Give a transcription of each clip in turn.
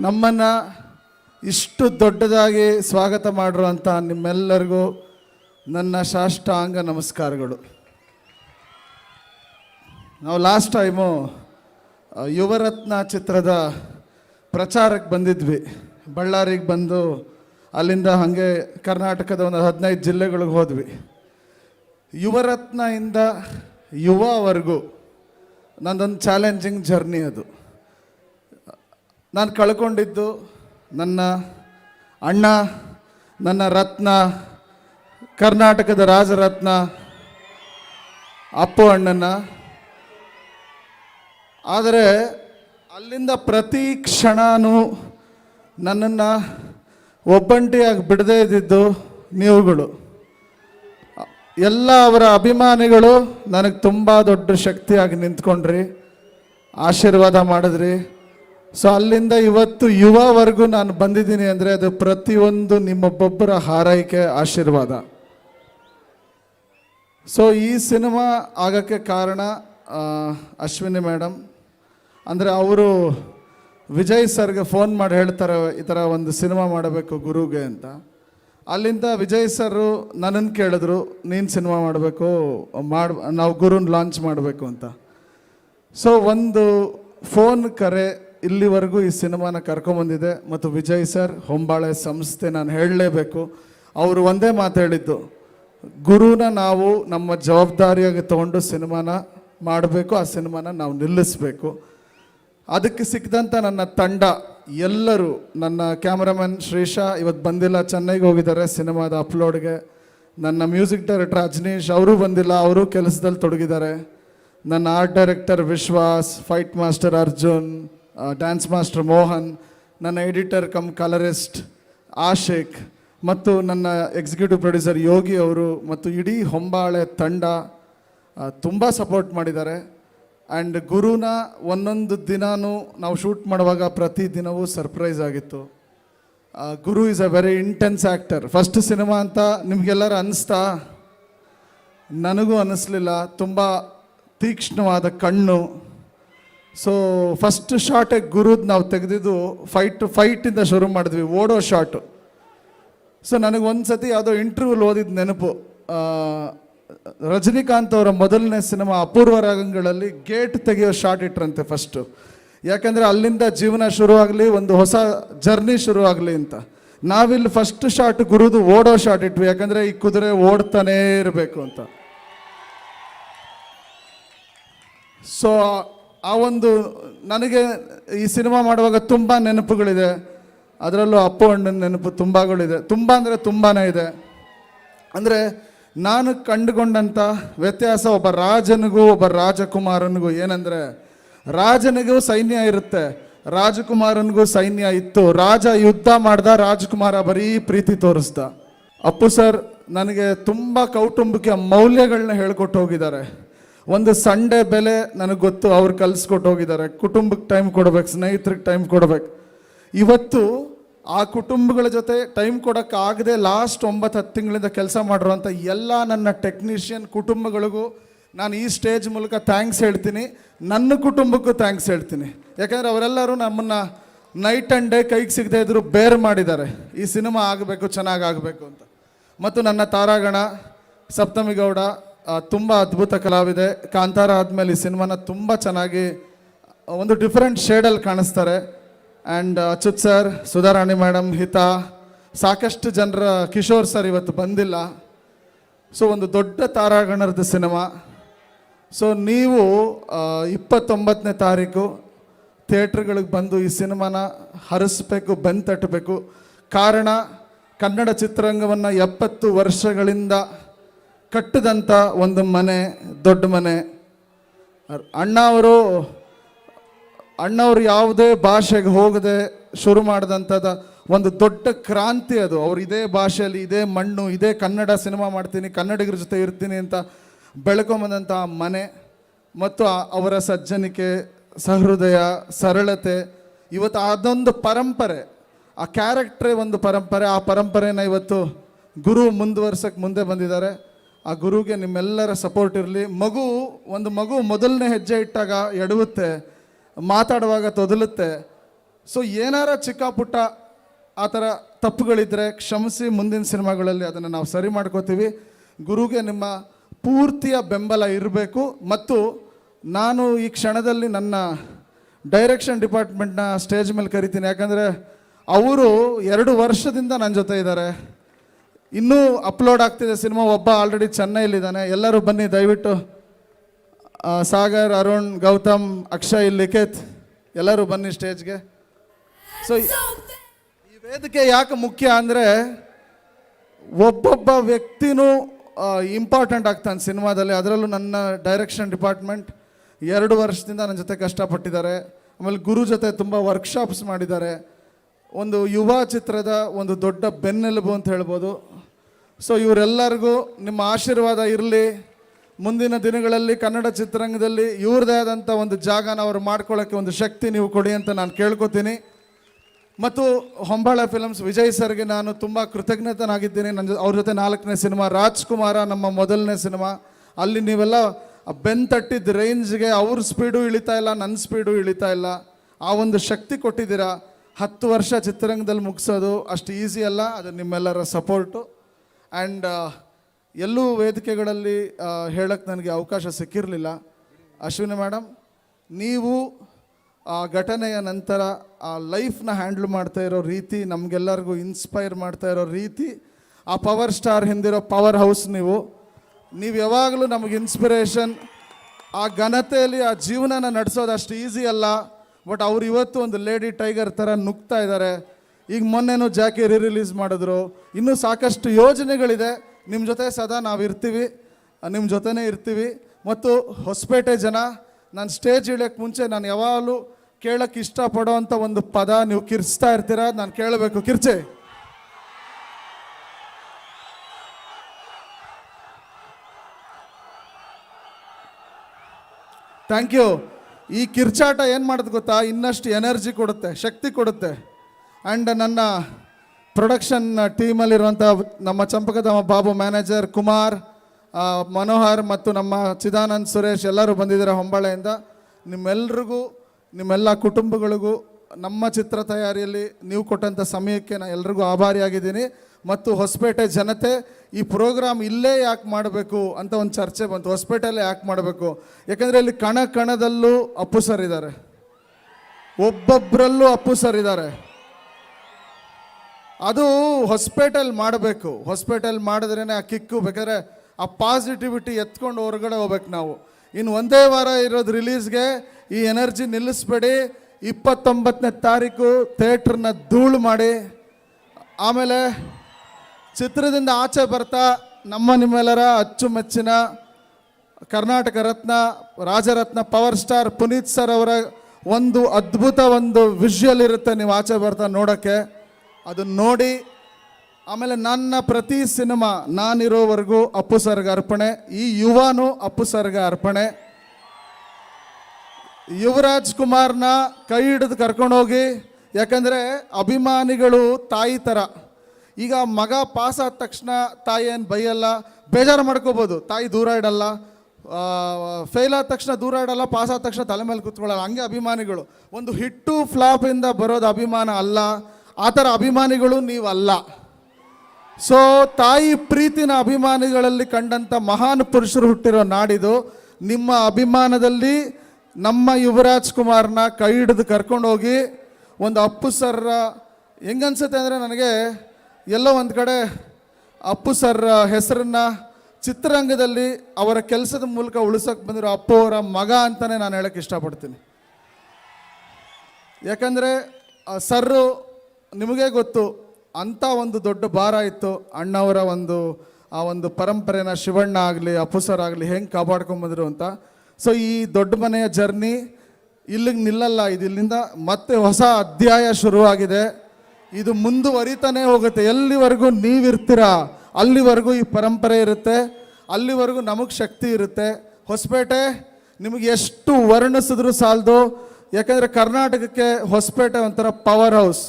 ನಮ್ಮನ್ನು ಇಷ್ಟು ದೊಡ್ಡದಾಗಿ ಸ್ವಾಗತ ಮಾಡಿರುವಂಥ ನಿಮ್ಮೆಲ್ಲರಿಗೂ ನನ್ನ ಸಾಷ್ಟಾಂಗ ನಮಸ್ಕಾರಗಳು. ನಾವು ಲಾಸ್ಟ್ ಟೈಮು ಯುವರತ್ನ ಚಿತ್ರದ ಪ್ರಚಾರಕ್ಕೆ ಬಂದಿದ್ವಿ. ಬಳ್ಳಾರಿಗೆ ಬಂದು ಅಲ್ಲಿಂದ ಹಾಗೆ ಕರ್ನಾಟಕದ ಒಂದು ಹದಿನೈದು ಜಿಲ್ಲೆಗಳಿಗೆ ಹೋದ್ವಿ. ಯುವರತ್ನ ಇಂದ ಯುವವರೆಗೂ ನಂದೊಂದು ಚಾಲೆಂಜಿಂಗ್ ಜರ್ನಿ ಅದು. ನಾನು ಕಳ್ಕೊಂಡಿದ್ದು ನನ್ನ ಅಣ್ಣ, ನನ್ನ ರತ್ನ, ಕರ್ನಾಟಕದ ರಾಜರತ್ನ, ಅಪ್ಪು ಅಣ್ಣನ. ಆದರೆ ಅಲ್ಲಿಂದ ಪ್ರತಿ ಕ್ಷಣನೂ ನನ್ನನ್ನು ಒಬ್ಬಂಟಿಯಾಗಿ ಬಿಡದೇ ಇದ್ದಿದ್ದು ನೀವುಗಳು. ಎಲ್ಲ ಅವರ ಅಭಿಮಾನಿಗಳು ನನಗೆ ತುಂಬ ದೊಡ್ಡ ಶಕ್ತಿಯಾಗಿ ನಿಂತ್ಕೊಂಡ್ರಿ, ಆಶೀರ್ವಾದ ಮಾಡಿದ್ರಿ. ಸೊ ಅಲ್ಲಿಂದ ಇವತ್ತು ಯುವವರೆಗೂ ನಾನು ಬಂದಿದ್ದೀನಿ ಅಂದರೆ ಅದು ಪ್ರತಿಯೊಂದು ನಿಮ್ಮೊಬ್ಬೊಬ್ಬರ ಹಾರೈಕೆ ಆಶೀರ್ವಾದ. ಸೊ ಈ ಸಿನಿಮಾ ಆಗೋಕ್ಕೆ ಕಾರಣ ಅಶ್ವಿನಿ ಮೇಡಮ್ ಅಂದರೆ ಅವರು ವಿಜಯ್ ಸರ್ಗೆ ಫೋನ್ ಮಾಡಿ ಹೇಳ್ತಾರೆ, ಈ ಥರ ಒಂದು ಸಿನಿಮಾ ಮಾಡಬೇಕು ಗುರುಗೆ ಅಂತ. ಅಲ್ಲಿಂದ ವಿಜಯ್ ಸರ್ ನನ್ನನ್ನು ಕೇಳಿದ್ರು, ನೀನು ಸಿನಿಮಾ ಮಾಡಬೇಕು, ಮಾಡಿ, ನಾವು ಗುರುನ ಲಾಂಚ್ ಮಾಡಬೇಕು ಅಂತ. ಸೊ ಒಂದು ಫೋನ್ ಕರೆ ಇಲ್ಲಿವರೆಗೂ ಈ ಸಿನಿಮಾನ ಕರ್ಕೊಂಬಂದಿದೆ ಮತ್ತು ವಿಜಯ್ ಸರ್, ಹೊಂಬಾಳೆ ಸಂಸ್ಥೆ ನಾನು ಹೇಳಲೇಬೇಕು. ಅವರು ಒಂದೇ ಮಾತು ಗುರುನ ನಾವು ನಮ್ಮ ಜವಾಬ್ದಾರಿಯಾಗಿ ತಗೊಂಡು ಸಿನಿಮಾನ ಮಾಡಬೇಕು, ಆ ಸಿನಿಮಾನ ನಾವು ನಿಲ್ಲಿಸಬೇಕು. ಅದಕ್ಕೆ ಸಿಕ್ಕಿದಂಥ ನನ್ನ ತಂಡ, ಎಲ್ಲರೂ ನನ್ನ ಕ್ಯಾಮ್ರಾಮನ್ ಶ್ರೀಶಾ ಇವತ್ತು ಬಂದಿಲ್ಲ, ಚೆನ್ನೈಗೆ ಹೋಗಿದ್ದಾರೆ ಸಿನಿಮಾದ ಅಪ್ಲೋಡ್ಗೆ. ನನ್ನ ಮ್ಯೂಸಿಕ್ ಡೈರೆಕ್ಟರ್ ಅಜನೀಶ್ ಅವರು ಬಂದಿಲ್ಲ, ಅವರು ಕೆಲಸದಲ್ಲಿ ತೊಡಗಿದ್ದಾರೆ. ನನ್ನ art director Vishwas, fight master Arjun dance master Mohan ನನ್ನ ಎಡಿಟರ್ ಕಮ್ ಕಲರಿಸ್ಟ್ ಆಶಿಕ್ ಮತ್ತು ನನ್ನ ಎಕ್ಸಿಕ್ಯೂಟಿವ್ ಪ್ರೊಡ್ಯೂಸರ್ ಯೋಗಿ ಅವರು ಮತ್ತು ಇಡೀ ಹೊಂಬಾಳೆ ತಂಡ ತುಂಬ ಸಪೋರ್ಟ್ ಮಾಡಿದ್ದಾರೆ. ಆ್ಯಂಡ್ ಗುರುನ ಒಂದೊಂದು ದಿನಾನೂ ನಾವು ಶೂಟ್ ಮಾಡುವಾಗ ಪ್ರತಿ ದಿನವೂ ಸರ್ಪ್ರೈಸ್ ಆಗಿತ್ತು. Guru is a very intense actor first cinema ಅಂತ ನಿಮಗೆಲ್ಲರೂ ಅನ್ನಿಸ್ತಾ ನನಗೂ ಅನ್ನಿಸ್ಲಿಲ್ಲ ತುಂಬ ತೀಕ್ಷ್ಣವಾದ ಕಣ್ಣು. ಸೊ ಫಸ್ಟ್ ಶಾಟ್ ಗುರುದ್ ನಾವು ತೆಗೆದಿದ್ದು ಫೈಟ್ ಫೈಟಿಂದ ಶುರು ಮಾಡಿದ್ವಿ, ಓಡೋ ಶಾಟು ಸೊ ನನಗೆ ಒಂದು ಸತಿ ಯಾವುದೋ ಇಂಟರ್ವ್ಯೂಲ್ ಓದಿದ ನೆನಪು. ರಜನಿಕಾಂತ್ ಅವರ ಮೊದಲನೇ ಸಿನಿಮಾ ಅಪೂರ್ವ ರಾಗಗಳಲ್ಲಿ ಗೇಟ್ ತೆಗೆಯೋ ಶಾಟ್ ಇಟ್ರಂತೆ ಫಸ್ಟು ಯಾಕಂದರೆ ಅಲ್ಲಿಂದ ಜೀವನ ಶುರುವಾಗಲಿ, ಒಂದು ಹೊಸ ಜರ್ನಿ ಶುರುವಾಗಲಿ ಅಂತ. ನಾವಿಲ್ಲಿ ಫಸ್ಟ್ ಶಾಟ್ ಗುರುದು ಓಡೋ ಶಾಟ್ ಇಟ್ವಿ, ಯಾಕಂದರೆ ಈ ಕುದುರೆ ಓಡ್ತಾನೇ ಇರಬೇಕು ಅಂತ. ಸೊ ಆ ಒಂದು ನನಗೆ ಈ ಸಿನಿಮಾ ಮಾಡುವಾಗ ತುಂಬ ನೆನಪುಗಳಿದೆ. ಅದರಲ್ಲೂ ಅಪ್ಪು ಅಣ್ಣನ ನೆನಪು ತುಂಬಗಳಿದೆ. ತುಂಬ ಅಂದರೆ ತುಂಬಾ ಇದೆ. ಅಂದರೆ ನಾನು ಕಂಡುಕೊಂಡಂಥ ವ್ಯತ್ಯಾಸ ಒಬ್ಬ ರಾಜನಿಗೂ ಒಬ್ಬ ರಾಜಕುಮಾರನಿಗೂ ಏನಂದರೆ, ರಾಜನಿಗೂ ಸೈನ್ಯ ಇರುತ್ತೆ. ರಾಜಕುಮಾರನಿಗೂ ಸೈನ್ಯ ಇತ್ತು. ರಾಜ ಯುದ್ಧ ಮಾಡ್ದ ರಾಜಕುಮಾರ ಬರೀ ಪ್ರೀತಿ ತೋರಿಸ್ದ. ಅಪ್ಪು ಸರ್, ನನಗೆ ತುಂಬ ಕೌಟುಂಬಿಕ ಮೌಲ್ಯಗಳನ್ನ ಹೇಳ್ಕೊಟ್ಟು ಹೋಗಿದ್ದಾರೆ. ಒಂದು ಸಂಡೇ ಬೆಲೆ ನನಗೆ ಗೊತ್ತು, ಅವ್ರು ಕಲಿಸ್ಕೊಟ್ಟು ಹೋಗಿದ್ದಾರೆ ಕುಟುಂಬಕ್ಕೆ ಟೈಮ್ ಕೊಡ್ಬೇಕು, ಸ್ನೇಹಿತರಿಗೆ ಟೈಮ್ ಕೊಡ್ಬೇಕು. ಇವತ್ತು ಆ ಕುಟುಂಬಗಳ ಜೊತೆ ಟೈಮ್ ಕೊಡೋಕ್ಕಾಗದೆ ಲಾಸ್ಟ್ ಒಂಬತ್ತು ಹತ್ತು ತಿಂಗಳಿಂದ ಕೆಲಸ ಮಾಡಿರುವಂಥ ಎಲ್ಲ ನನ್ನ ಟೆಕ್ನಿಷಿಯನ್ ಕುಟುಂಬಗಳಿಗೂ ನಾನು ಈ ಸ್ಟೇಜ್ ಮೂಲಕ ಥ್ಯಾಂಕ್ಸ್ ಹೇಳ್ತೀನಿ. ನನ್ನ ಕುಟುಂಬಕ್ಕೂ ಥ್ಯಾಂಕ್ಸ್ ಹೇಳ್ತೀನಿ. ಯಾಕಂದರೆ ಅವರೆಲ್ಲರೂ ನಮ್ಮನ್ನು ನೈಟ್ ಆ್ಯಂಡ್ ಡೇ ಕೈಗೆ ಸಿಗದೆ ಇದ್ರು ಬೇರ್ ಮಾಡಿದ್ದಾರೆ. ಈ ಸಿನಿಮಾ ಆಗಬೇಕು, ಚೆನ್ನಾಗಿ ಆಗಬೇಕು ಅಂತ. ಮತ್ತು ನನ್ನ ತಾರಾಗಣ, ಸಪ್ತಮಿ ಗೌಡ ತುಂಬ ಅದ್ಭುತ ಕಲಾವಿದೆ. ಕಾಂತಾರ ಆದಮೇಲೆ ಈ ಸಿನಿಮಾನ ತುಂಬ ಚೆನ್ನಾಗಿ ಒಂದು ಡಿಫ್ರೆಂಟ್ ಶೇಡಲ್ಲಿ ಕಾಣಿಸ್ತಾರೆ. And Achyut sir Sudharani madam Hita, ಸಾಕಷ್ಟು ಜನರ, ಕಿಶೋರ್ ಸರ್ ಇವತ್ತು ಬಂದಿಲ್ಲ. ಸೊ ಒಂದು ದೊಡ್ಡ ತಾರಾಗಣರದ ಸಿನಿಮಾ. ಸೊ ನೀವು ಇಪ್ಪತ್ತೊಂಬತ್ತನೇ ತಾರೀಕು ಥಿಯೇಟ್ರ್ಗಳಿಗೆ ಬಂದು ಈ ಸಿನಿಮಾನ ಹರಿಸ್ಬೇಕು ಬಂದು ತಟ್ಟಬೇಕು ಕಾರಣ, ಕನ್ನಡ ಚಿತ್ರರಂಗವನ್ನು ಎಪ್ಪತ್ತು ವರ್ಷಗಳಿಂದ ಕಟ್ಟಿದಂಥ ಒಂದು ಮನೆ, ದೊಡ್ಡ ಮನೆ. ಅಣ್ಣ ಅವರು ಅಣ್ಣವ್ರು ಯಾವುದೇ ಭಾಷೆಗೆ ಹೋಗದೆ ಶುರು ಮಾಡಿದಂಥದ್ದು ಒಂದು ದೊಡ್ಡ ಕ್ರಾಂತಿ ಅದು. ಅವ್ರು ಇದೇ ಭಾಷೆಯಲ್ಲಿ ಇದೇ ಮಣ್ಣು, ಇದೇ ಕನ್ನಡ ಸಿನಿಮಾ ಮಾಡ್ತೀನಿ, ಕನ್ನಡಿಗರ ಜೊತೆ ಇರ್ತೀನಿ ಅಂತ ಬೆಳ್ಕೊಂಬಂದಂಥ ಮನೆ ಮತ್ತು ಅವರ ಸಜ್ಜನಿಕೆ, ಸಹೃದಯ, ಸರಳತೆ, ಇವತ್ತು ಅದೊಂದು ಪರಂಪರೆ. ಆ ಕ್ಯಾರೆಕ್ಟ್ರೇ ಒಂದು ಪರಂಪರೆ. ಆ ಪರಂಪರೆನ ಇವತ್ತು ಗುರು ಮುಂದುವರ್ಸಕ್ಕೆ ಮುಂದೆ ಬಂದಿದ್ದಾರೆ. ಆ ಗುರುಗೆ ನಿಮ್ಮೆಲ್ಲರ ಸಪೋರ್ಟ್ ಇರಲಿ. ಮಗು, ಒಂದು ಮಗು ಮೊದಲನೇ ಹೆಜ್ಜೆ ಇಟ್ಟಾಗ ಎಡವುತ್ತೆ, ಮಾತಾಡುವಾಗ ತೊದಲುತ್ತೆ. ಸೊ ಏನಾರ ಚಿಕ್ಕ ಪುಟ್ಟ ಆ ಥರ ತಪ್ಪುಗಳಿದ್ದರೆ ಕ್ಷಮಿಸಿ ಮುಂದಿನ ಸಿನಿಮಾಗಳಲ್ಲಿ ಅದನ್ನು ನಾವು ಸರಿ ಮಾಡ್ಕೋತೀವಿ. ಗುರುಗೆ ನಿಮ್ಮ ಪೂರ್ತಿಯ ಬೆಂಬಲ ಇರಬೇಕು. ಮತ್ತು ನಾನು ಈ ಕ್ಷಣದಲ್ಲಿ ನನ್ನ ಡೈರೆಕ್ಷನ್ ಡಿಪಾರ್ಟ್ಮೆಂಟ್ನ ಸ್ಟೇಜ್ ಮೇಲೆ ಕರಿತೀನಿ. ಯಾಕಂದರೆ, ಅವರು ಎರಡು ವರ್ಷದಿಂದ ನನ್ನ ಜೊತೆ ಇದ್ದಾರೆ. ಇನ್ನೂ ಅಪ್ಲೋಡ್ ಆಗ್ತಿದೆ ಸಿನಿಮಾ. ಒಬ್ಬ ಆಲ್ರೆಡಿ ಚೆನ್ನೈಲಿದ್ದಾನೆ ಎಲ್ಲರೂ ಬನ್ನಿ, ದಯವಿಟ್ಟು. ಸಾಗರ್, ಅರುಣ್, ಗೌತಮ್, ಅಕ್ಷಯ್, ಲಿಖಿತ್, ಎಲ್ಲರೂ ಬನ್ನಿ ಸ್ಟೇಜ್ಗೆ. ಸೊ ಈ ವೇದಿಕೆ ಯಾಕೆ ಮುಖ್ಯ ಅಂದರೆ, ಒಬ್ಬೊಬ್ಬ ವ್ಯಕ್ತಿನೂ ಇಂಪಾರ್ಟೆಂಟ್ ಆಗ್ತಾನೆ ಸಿನಿಮಾದಲ್ಲಿ. ಅದರಲ್ಲೂ ನನ್ನ ಡೈರೆಕ್ಷನ್ ಡಿಪಾರ್ಟ್ಮೆಂಟ್ ಎರಡು ವರ್ಷದಿಂದ ನನ್ನ ಜೊತೆ ಕಷ್ಟಪಟ್ಟಿದ್ದಾರೆ. ಆಮೇಲೆ ಗುರು ಜೊತೆ ತುಂಬ ವರ್ಕ್ಶಾಪ್ಸ್ ಮಾಡಿದ್ದಾರೆ. ಒಂದು ಯುವ ಚಿತ್ರದ ಒಂದು ದೊಡ್ಡ ಬೆನ್ನೆಲುಬು ಅಂತ ಹೇಳ್ಬೋದು. ಸೊ ಇವರೆಲ್ಲರಿಗೂ ನಿಮ್ಮ ಆಶೀರ್ವಾದ ಇರಲಿ. ಮುಂದಿನ ದಿನಗಳಲ್ಲಿ ಕನ್ನಡ ಚಿತ್ರರಂಗದಲ್ಲಿ ಇವ್ರದೇ ಆದಂಥ ಒಂದು ಜಾಗನ ಅವ್ರು ಮಾಡ್ಕೊಳ್ಳೋಕ್ಕೆ ಒಂದು ಶಕ್ತಿ ನೀವು ಕೊಡಿ ಅಂತ ನಾನು ಕೇಳ್ಕೊತೀನಿ. ಮತ್ತು ಹೊಂಬಾಳ ಫಿಲಮ್ಸ್ ವಿಜಯ್ ಸರ್ಗೆ ನಾನು ತುಂಬ ಕೃತಜ್ಞತನಾಗಿದ್ದೀನಿ. ನನ್ನ ಅವ್ರ ಜೊತೆ ನಾಲ್ಕನೇ ಸಿನಿಮಾ ರಾಜ್ಕುಮಾರ, ನಮ್ಮ ಮೊದಲನೇ ಸಿನಿಮಾ. ಅಲ್ಲಿ ನೀವೆಲ್ಲ ಬೆನ್ ತಟ್ಟಿದ್ದ ರೇಂಜ್ಗೆ ಅವ್ರ ಸ್ಪೀಡು ಇಳಿತಾ ಇಲ್ಲ ನನ್ನ ಸ್ಪೀಡು ಇಳಿತಾ ಇಲ್ಲ. ಆ ಒಂದು ಶಕ್ತಿ ಕೊಟ್ಟಿದ್ದೀರಾ. ಹತ್ತು ವರ್ಷ ಚಿತ್ರರಂಗದಲ್ಲಿ ಮುಗಿಸೋದು ಅಷ್ಟು ಈಸಿ ಅಲ್ಲ, ಅದು ನಿಮ್ಮೆಲ್ಲರ ಸಪೋರ್ಟು ಆ್ಯಂಡ್ ಎಲ್ಲೂ ವೇದಿಕೆಗಳಲ್ಲಿ ಹೇಳೋಕ್ಕೆ ನನಗೆ ಅವಕಾಶ ಸಿಕ್ಕಿರಲಿಲ್ಲ. ಅಶ್ವಿನಿ ಮೇಡಮ್ ನೀವು, ಆ, ಘಟನೆಯ ನಂತರ, ಆ ಲೈಫ್ನ ಹ್ಯಾಂಡ್ಲ್ ಮಾಡ್ತಾ ಇರೋ ರೀತಿ, ನಮಗೆಲ್ಲರಿಗೂ ಇನ್ಸ್ಪೈರ್ ಮಾಡ್ತಾ ಇರೋ ರೀತಿ, ಆ ಪವರ್ ಸ್ಟಾರ್ ಹಿಂದಿರೋ ಪವರ್ ಹೌಸ್ ನೀವು ನೀವು ಯಾವಾಗಲೂ ನಮಗೆ ಇನ್ಸ್ಪಿರೇಷನ್ ಆ ಘನತೆಯಲ್ಲಿ ಆ ಜೀವನನ ನಡೆಸೋದು ಅಷ್ಟು ಈಸಿ ಅಲ್ಲ. ಬಟ್ ಅವ್ರು ಇವತ್ತು ಒಂದು ಲೇಡಿ ಟೈಗರ್ ಥರ ನುಗ್ತಾ ಇದ್ದಾರೆ ಈಗ ಮೊನ್ನೆನೂ ಜಾಕಿ ರಿಲೀಸ್ ಮಾಡಿದ್ರು. ಇನ್ನೂ ಸಾಕಷ್ಟು ಯೋಜನೆಗಳಿದೆ. ನಿಮ್ಮ ಜೊತೆ ಸದಾ ನಾವು ಇರ್ತೀವಿ. ನಿಮ್ಮ ಜೊತೆನೇ ಇರ್ತೀವಿ. ಮತ್ತು ಹೊಸಪೇಟೆ ಜನ, ನಾನು ಸ್ಟೇಜ್ ಇಳಿಯೋಕ್ಕೆ ಮುಂಚೆ ನಾನು ಯಾವಾಗಲೂ ಕೇಳೋಕ್ಕೆ ಇಷ್ಟಪಡೋ ಅಂಥ ಒಂದು ಪದ ನೀವು ಕಿರ್ಚ್ತಾ ಇರ್ತೀರ? ನಾನು ಕೇಳಬೇಕು. ಕಿರ್ಚೆ. ಥ್ಯಾಂಕ್ ಯು ಈ ಕಿರ್ಚಾಟ ಏನು ಮಾಡೋದು ಗೊತ್ತಾ? ಇನ್ನಷ್ಟು ಎನರ್ಜಿ ಕೊಡುತ್ತೆ, ಶಕ್ತಿ ಕೊಡುತ್ತೆ. ಆ್ಯಂಡ್ ನನ್ನ ಪ್ರೊಡಕ್ಷನ್ ಟೀಮಲ್ಲಿರುವಂಥ ನಮ್ಮ ಚಂಪಕಧಾಮ ಬಾಬು ಮ್ಯಾನೇಜರ್ ಕುಮಾರ್ ಮನೋಹರ್ ಮತ್ತು ನಮ್ಮ ಚಿದಾನಂದ್ ಸುರೇಶ್ ಎಲ್ಲರೂ ಬಂದಿದ್ದಾರೆ ಹೊಂಬಾಳೆಯಿಂದ. ನಿಮ್ಮೆಲ್ರಿಗೂ, ನಿಮ್ಮೆಲ್ಲ ಕುಟುಂಬಗಳಿಗೂ, ನಮ್ಮ ಚಿತ್ರ ತಯಾರಿಯಲ್ಲಿ ನೀವು ಕೊಟ್ಟಂಥ ಸಮಯಕ್ಕೆ ನಾನು ಎಲ್ರಿಗೂ ಆಭಾರಿಯಾಗಿದ್ದೀನಿ. ಮತ್ತು ಹೊಸಪೇಟೆ ಜನತೆ ಈ ಪ್ರೋಗ್ರಾಮ್ ಇಲ್ಲೇ ಯಾಕೆ ಮಾಡಬೇಕು ಅಂತ ಒಂದು ಚರ್ಚೆ ಬಂತು. ಹೊಸಪೇಟೆಯಲ್ಲೇ ಯಾಕೆ ಮಾಡಬೇಕು? ಯಾಕಂದರೆ ಇಲ್ಲಿ ಕಣ ಕಣದಲ್ಲೂ ಅಪ್ಪು ಸರ್ ಇದ್ದಾರೆ. ಒಬ್ಬೊಬ್ಬರಲ್ಲೂ ಅಪ್ಪು ಸರ್ ಇದ್ದಾರೆ. ಅದು ಹೊಸಪೇಟೆಯಲ್ಲಿ ಮಾಡಬೇಕು. ಹೊಸಪೇಟೆಯಲ್ಲಿ ಮಾಡಿದ್ರೇ ಆ ಕಿಕ್ಕು ಬೇಕಾದ್ರೆ ಆ ಪಾಸಿಟಿವಿಟಿ ಎತ್ಕೊಂಡು ಹೊರಗಡೆ ಹೋಗ್ಬೇಕು ನಾವು. ಇನ್ನು ಒಂದೇ ವಾರ ಇರೋದು ರಿಲೀಸ್ಗೆ ಈ ಎನರ್ಜಿ ನಿಲ್ಲಿಸ್ಬೇಡಿ. ಇಪ್ಪತ್ತೊಂಬತ್ತನೇ ತಾರೀಕು ಥಿಯೇಟ್ರನ್ನ ಧೂಳು ಮಾಡಿ. ಆಮೇಲೆ ಚಿತ್ರದಿಂದ ಆಚೆ ಬರ್ತಾ ನಮ್ಮ ನಿಮ್ಮೆಲ್ಲರ ಅಚ್ಚುಮೆಚ್ಚಿನ Karnataka Ratna, Rajaratna power star Puneeth sir ಅವರ ಒಂದು ಅದ್ಭುತ ಒಂದು ವಿಷುವಲ್ ಇರುತ್ತೆ ನೀವು ಆಚೆ ಬರ್ತಾ ನೋಡೋಕ್ಕೆ. ಅದನ್ನ ನೋಡಿ, ಆಮೇಲೆ ನನ್ನ ಪ್ರತಿ ಸಿನಿಮಾ ನಾನಿರೋವರೆಗೂ ಅಪ್ಪು ಸರ್ಗೆ ಅರ್ಪಣೆ, ಈ ಯುವನು ಅಪ್ಪು ಸರ್ಗೆ ಅರ್ಪಣೆ. ಯುವರಾಜ್ ಕುಮಾರ್ನ ಕೈ ಹಿಡಿದು ಕರ್ಕೊಂಡೋಗಿ ಯಾಕಂದರೆ ಅಭಿಮಾನಿಗಳು ತಾಯಿ ಥರ ಈಗ ಮಗ ಪಾಸ್ ಆದ ತಕ್ಷಣ ತಾಯಿ ಏನು ಬೈಯಲ್ಲ, ಬೇಜಾರು ಮಾಡ್ಕೋಬೋದು. ತಾಯಿ ದೂರ ಇಡಲ್ಲ ಫೇಲ್ ಆದ ತಕ್ಷಣ ದೂರ ಇಡಲ್ಲ, ಪಾಸ್ ಆದ ತಕ್ಷಣ ತಲೆ ಮೇಲೆ ಕೂತ್ಕೊಳ್ಳಲ್ಲ. ಹಂಗೆ ಅಭಿಮಾನಿಗಳು. ಒಂದು ಹಿಟ್ಟು ಫ್ಲಾಪಿಂದ ಬರೋದು ಅಭಿಮಾನ ಅಲ್ಲ, ಆ ಥರ ಅಭಿಮಾನಿಗಳು ನೀವಲ್ಲ. ಸೊ ತಾಯಿ ಪ್ರೀತಿನ ಅಭಿಮಾನಿಗಳಲ್ಲಿ ಕಂಡಂಥ ಮಹಾನ್ ಪುರುಷರು ಹುಟ್ಟಿರೋ ನಾಡಿದು, ನಿಮ್ಮ ಅಭಿಮಾನದಲ್ಲಿ ನಮ್ಮ ಯುವರಾಜ್ ಕುಮಾರ್ನ ಕೈ ಹಿಡಿದು ಕರ್ಕೊಂಡೋಗಿ, ಒಂದು ಅಪ್ಪು ಸರ್ರ, ಹೆಂಗನ್ಸುತ್ತೆ ಅಂದರೆ ನನಗೆ ಎಲ್ಲೋ ಒಂದು ಕಡೆ ಅಪ್ಪು ಸರ್ ಹೆಸರನ್ನ ಚಿತ್ರರಂಗದಲ್ಲಿ ಅವರ ಕೆಲಸದ ಮೂಲಕ ಉಳಿಸೋಕೆ ಬಂದಿರೋ ಅಪ್ಪು ಅವರ ಮಗ ಅಂತಲೇ ನಾನು ಹೇಳೋಕ್ಕೆ ಇಷ್ಟಪಡ್ತೀನಿ. ಯಾಕಂದರೆ ಸರ್ರು ನಿಮಗೇ ಗೊತ್ತು ಅಂಥ ಒಂದು ದೊಡ್ಡ ಭಾರ ಇತ್ತು. ಅಣ್ಣವರ ಒಂದು, ಆ ಒಂದು ಪರಂಪರೆನ ಶಿವಣ್ಣ ಆಗಲಿ, ಅಪ್ಪು ಸರ್ ಆಗಲಿ ಹೆಂಗೆ ಕಾಪಾಡ್ಕೊಂಬಂದರು ಅಂತ. ಸೊ ಈ ದೊಡ್ಡ ಮನೆಯ ಜರ್ನಿ ಇಲ್ಲಿಗೆ ನಿಲ್ಲಲ್ಲ, ಇದು ಇಲ್ಲಿಂದ ಮತ್ತೆ ಹೊಸ ಅಧ್ಯಾಯ ಶುರುವಾಗಿದೆ. ಇದು ಮುಂದುವರಿತಾನೆ ಹೋಗುತ್ತೆ. ಎಲ್ಲಿವರೆಗೂ ನೀವಿರ್ತೀರಾ? ಅಲ್ಲಿವರೆಗೂ ಈ ಪರಂಪರೆ ಇರುತ್ತೆ. ಅಲ್ಲಿವರೆಗೂ ನಮಗೆ ಶಕ್ತಿ ಇರುತ್ತೆ. ಹೊಸಪೇಟೆ, ನಿಮಗೆ ಎಷ್ಟು ವರ್ಣಿಸಿದ್ರು ಸಾಲದು. ಯಾಕಂದರೆ ಕರ್ನಾಟಕಕ್ಕೆ ಹೊಸಪೇಟೆ ಒಂಥರ ಪವರ್ ಹೌಸ್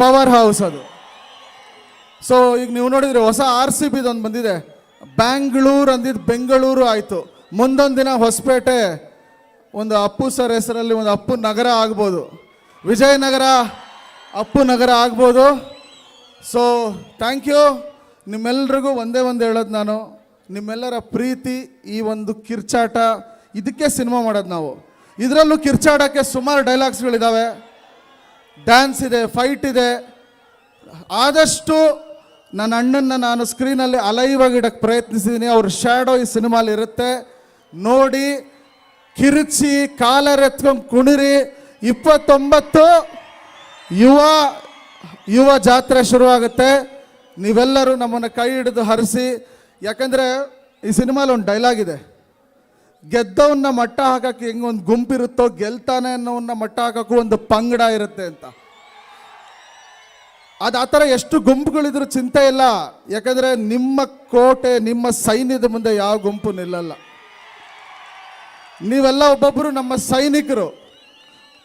ಪವರ್ ಹೌಸ್ ಅದು. ಸೊ ಈಗ ನೀವು ನೋಡಿದರೆ ಹೊಸ ಆರ್ ಸಿ ಬಿದು ಒಂದು ಬಂದಿದೆ. ಬ್ಯಾಂಗ್ಳೂರು ಅಂದಿದ್ದು ಬೆಂಗಳೂರು ಆಯಿತು. ಮುಂದೊಂದು ದಿನ ಹೊಸಪೇಟೆ, ಒಂದು ಅಪ್ಪು ಸರ್ ಹೆಸರಲ್ಲಿ ಒಂದು ಅಪ್ಪು ನಗರ ಆಗ್ಬೋದು. ವಿಜಯನಗರ ಅಪ್ಪು ನಗರ ಆಗ್ಬೋದು. ಸೊ ಥ್ಯಾಂಕ್ ಯು ನಿಮ್ಮೆಲ್ರಿಗೂ ಒಂದೇ ಒಂದು ಹೇಳೋದು ನಾನು. ನಿಮ್ಮೆಲ್ಲರ ಪ್ರೀತಿ ಈ ಒಂದು ಕಿರ್ಚಾಟ. ಇದಕ್ಕೆ ಸಿನಿಮಾ ಮಾಡೋದು ನಾವು. ಇದರಲ್ಲೂ ಕಿರ್ಚಾಟಕ್ಕೆ ಸುಮಾರು ಡೈಲಾಗ್ಸ್ಗಳಿದ್ದಾವೆ ಡ್ಯಾನ್ಸ್ ಇದೆ ಫೈಟ್ ಇದೆ. ಆದಷ್ಟು ನನ್ನ ಅಣ್ಣನ್ನ ನಾನು ಸ್ಕ್ರೀನಲ್ಲಿ ಅಲೈವಾಗಿ ಇಡಕ್ಕೆ ಪ್ರಯತ್ನಿಸಿದ್ದೀನಿ ಅವ್ರ ಶ್ಯಾಡೋ ಈ ಸಿನಿಮಾಲಿ ಇರುತ್ತೆ. ನೋಡಿ, ಕಿರುಚಿ, ಕಾಲರ್ ಕುಣಿರಿ. ಇಪ್ಪತ್ತೊಂಬತ್ತು ಯುವ ಯುವ ಜಾತ್ರೆ ಶುರುವಾಗುತ್ತೆ. ನೀವೆಲ್ಲರೂ ನಮ್ಮನ್ನು ಕೈ ಹಿಡಿದು ಹರಿಸಿ, ಯಾಕಂದರೆ ಈ ಸಿನಿಮಾಲಿ ಒಂದು ಡೈಲಾಗ್ ಇದೆ. ಗೆದ್ದವನ್ನ ಮಟ್ಟ ಹಾಕಕ್ಕೆ ಹೆಂಗೆ ಒಂದು ಗುಂಪಿರುತ್ತೋ, ಗೆಲ್ತಾನೆ ಅನ್ನೋವನ್ನ ಮಟ್ಟ ಹಾಕೋಕ್ಕೂ ಒಂದು ಪಂಗಡ ಇರುತ್ತೆ ಅಂತ. ಅದು ಆ ಥರ ಎಷ್ಟು ಗುಂಪುಗಳಿದ್ರು ಚಿಂತೆ ಇಲ್ಲ. ಯಾಕಂದರೆ ನಿಮ್ಮ ಕೋಟೆ, ನಿಮ್ಮ ಸೈನ್ಯದ ಮುಂದೆ ಯಾವ ಗುಂಪು ನಿಲ್ಲಲ್ಲ. ನೀವೆಲ್ಲ ಒಬ್ಬೊಬ್ಬರು ನಮ್ಮ ಸೈನಿಕರು.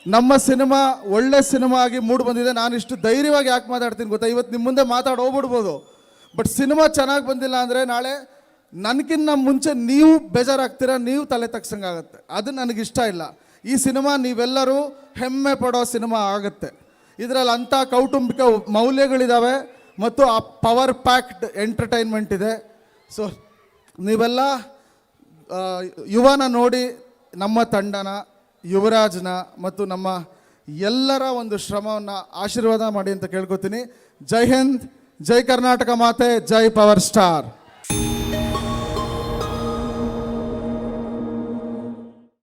ನಮ್ಮ ಸಿನಿಮಾ ಒಳ್ಳೆ ಸಿನಿಮಾ ಆಗಿ ಮೂಡ್ ಬಂದಿದೆ. ನಾನು ಇಷ್ಟು ಧೈರ್ಯವಾಗಿ ಯಾಕೆ ಮಾತಾಡ್ತೀನಿ ಗೊತ್ತಾ? ಇವತ್ತು ನಿಮ್ಮ ಮುಂದೆ ಮಾತಾಡೋಗ್ಬಿಡ್ಬೋದು ಬಟ್ ಸಿನಿಮಾ ಚೆನ್ನಾಗಿ ಬಂದಿಲ್ಲ ಅಂದರೆ ನಾಳೆ ನನಗಿನ್ನ ಮುಂಚೆ ನೀವು ಬೇಜಾರಾಗ್ತೀರಾ? ನೀವು ತಲೆ ತಗ್ಸಂಗಾಗತ್ತೆ. ಅದು ನನಗಿಷ್ಟ ಇಲ್ಲ. ಈ ಸಿನಿಮಾ ನೀವೆಲ್ಲರೂ ಹೆಮ್ಮೆ ಪಡೋ ಸಿನಿಮಾ ಆಗುತ್ತೆ. ಇದರಲ್ಲಿ ಅಂಥ ಕೌಟುಂಬಿಕ ಮೌಲ್ಯಗಳಿದ್ದಾವೆ ಮತ್ತು ಆ ಪವರ್ ಪ್ಯಾಕ್ಡ್ ಎಂಟರ್ಟೈನ್ಮೆಂಟ್ ಇದೆ. ಸೊ ನೀವೆಲ್ಲ ಯುವನ ನೋಡಿ ನಮ್ಮ ತಂಡನ ಯುವರಾಜ್ನ ಮತ್ತು ನಮ್ಮ ಎಲ್ಲರ ಒಂದು ಶ್ರಮವನ್ನು ಆಶೀರ್ವಾದ ಮಾಡಿ ಅಂತ ಕೇಳ್ಕೊತೀನಿ. ಜೈ ಹಿಂದ್, ಜೈ ಕರ್ನಾಟಕ ಮಾತೆ, ಜೈ ಪವರ್ ಸ್ಟಾರ್.